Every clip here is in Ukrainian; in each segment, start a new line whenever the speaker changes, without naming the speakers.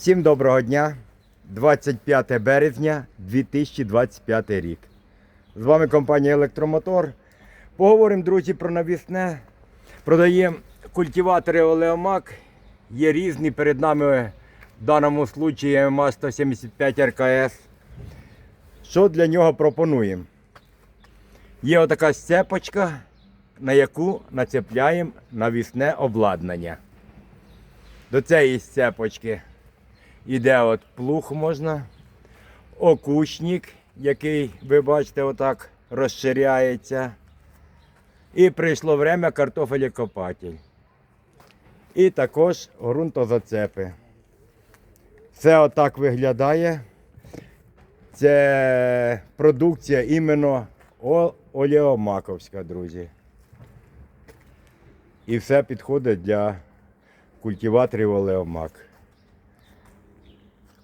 Всім доброго дня. 25 березня 2025 рік. З вами компанія Електромотор. Поговоримо, друзі, про навісне. Продаємо культиватори Олеомак. Є різні. Перед нами в даному случаї МА 175 РКС. Що для нього пропонуємо? Є отака сцепочка, на яку нацепляємо навісне обладнання. До цієї сцепочки іде от плуг можна, окучник, який, ви бачите, отак розширяється. І прийшло время картофелікопатель. І також ґрунтозацепи. Все отак виглядає. Це продукція іменно олеомаковська, друзі. І все підходить для культиваторів олеомак.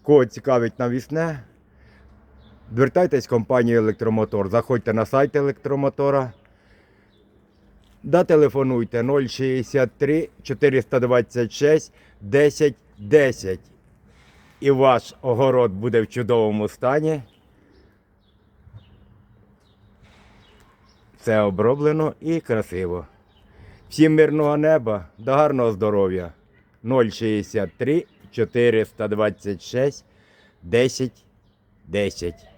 Кого цікавить навісне, звертайтесь в компанію Електромотор. Заходьте на сайт електромотора. Да телефонуйте 063 426 10 10. І ваш огород буде в чудовому стані. Все оброблено і красиво. Всім мирного неба, до гарного здоров'я. 063 426 10 10.